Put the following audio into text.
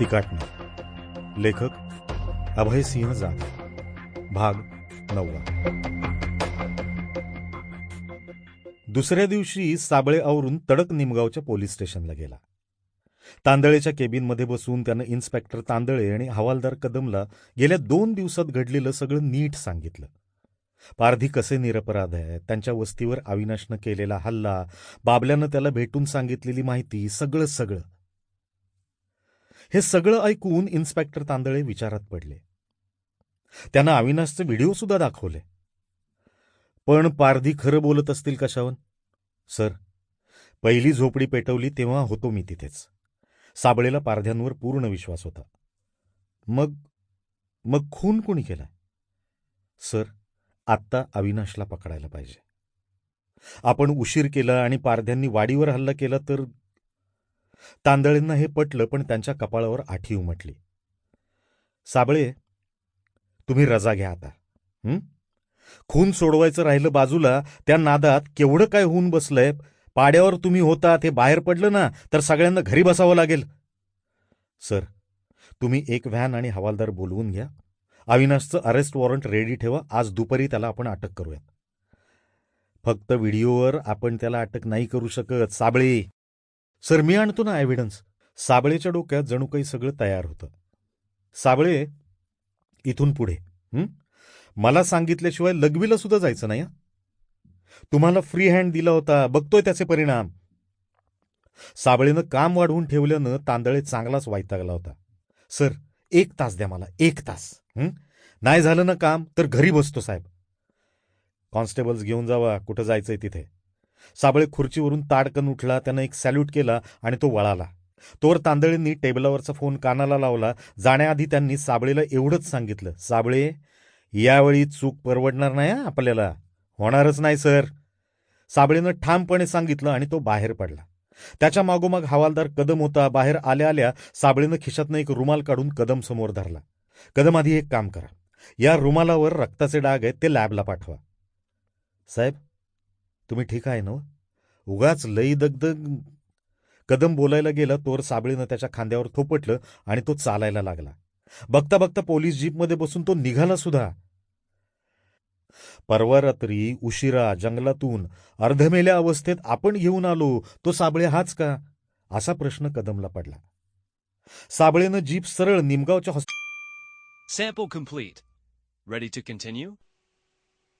तिकाटणी. लेखक अभयसिंह जाधव. भाग नववा. दुसऱ्या दिवशी साबळे आवरून तडक निमगावच्या पोलीस स्टेशनला गेला. तांदळेच्या केबिनमध्ये बसून त्यानं इन्स्पेक्टर तांदळे आणि हवालदार कदमला गेल्या दोन दिवसात घडलेलं सगळं नीट सांगितलं. पारधी कसे निरपराध आहे त्यांच्या वस्तीवर अविनाशनं केलेला हल्ला बाबल्यानं त्याला भेटून सांगितलेली माहिती सगळं सगळं. हे सगळं ऐकून इन्स्पेक्टर तांदळे विचारात पडले. त्यांना अविनाशचे व्हिडिओ सुद्धा दाखवले. पण पारधी खरं बोलत असतील कशावर? सर पहिली झोपडी पेटवली तेव्हा होतो मी तिथेच. साबळेला पारध्यांवर पूर्ण विश्वास होता. मग मग खून कोणी केला सर आत्ता अविनाशला पकडायला पाहिजे. आपण उशीर केला आणि पारध्यांनी वाडीवर हल्ला केला तर तांदळेंना हे पटलं पण त्यांच्या कपाळावर आठी उमटली. साबळे तुम्ही रजा घ्या आता. हं? खून सोडवायचं राहिलं बाजूला त्या नादात केवढं काय होऊन बसलंय? पाड्यावर तुम्ही होता ते बाहेर पडलं ना तर सगळ्यांना घरी बसावं लागेल. सर तुम्ही एक व्हॅन आणि हवालदार बोलवून घ्या. अविनाशचं अरेस्ट वॉरंट रेडी ठेवा आज दुपारी त्याला आपण अटक करूयात. फक्त व्हिडिओवर आपण त्याला अटक नाही करू शकत साबळे. सर मी आणतो ना एव्हिडन्स साबळेच्या डोक्यात जणू काही सगळं तयार होतं. साबळे इथून पुढे मला सांगितल्याशिवाय लघवीला सुद्धा जायचं नाही तुम्हाला फ्री हँड दिला होता बघतोय त्याचे परिणाम. साबळेनं काम वाढवून ठेवल्यानं तांदळे चांगलाच वायतागला होता. सर एक तास द्या मला एक तास नाही झालं ना काम तर घरी बसतो साहेब. कॉन्स्टेबल्स घेऊन जावा कुठं जायचंय तिथे? साबळे खुर्चीवरून ताडकन उठला त्यानं एक सॅल्यूट केला आणि तो वळाला. तोवर तांदळींनी टेबलावरचा फोन कानाला लावला. जाण्याआधी त्यांनी साबळेला एवढंच सांगितलं साबळे यावेळी चूक परवडणार नाही आपल्याला. होणारच नाही सर. साबळेनं ठामपणे सांगितलं आणि तो बाहेर पडला. त्याच्या मागोमाग हवालदार कदम होता. बाहेर आल्या आल्या साबळेनं खिशातनं एक रुमाल काढून कदम समोर धरला. कदम आधी एक काम करा. या रुमालावर रक्ताचे डाग आहेत ते लॅबला पाठवा. साहेब तुम्ही ठीक आहे ना? उगाच लई दगदग कदम बोलायला गेला तोर साबळेनं त्याच्या खांद्यावर थोपटलं आणि तो चालायला लागला. बघता बघता पोलीस जीपमध्ये बसून तो निघाला सुद्धा. परवा रात्री उशिरा जंगलातून अर्धमेल्या अवस्थेत आपण घेऊन आलो तो साबळे हाच का? असा प्रश्न कदमला पडला. साबळेनं जीप सरळ निमगावच्या हॉस्पिटल